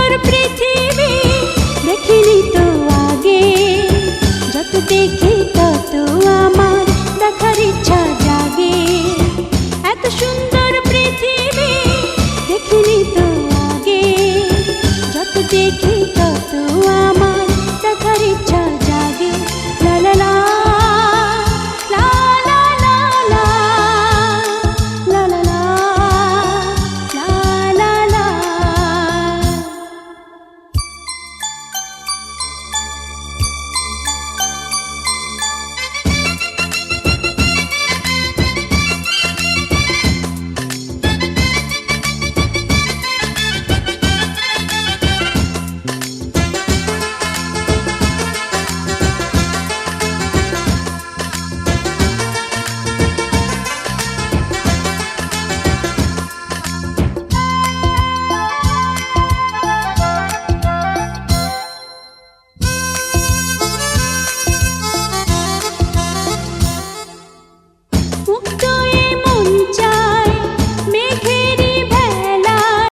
সুন্দর পৃথিবী দেখিনি তো আগে। যত দেখি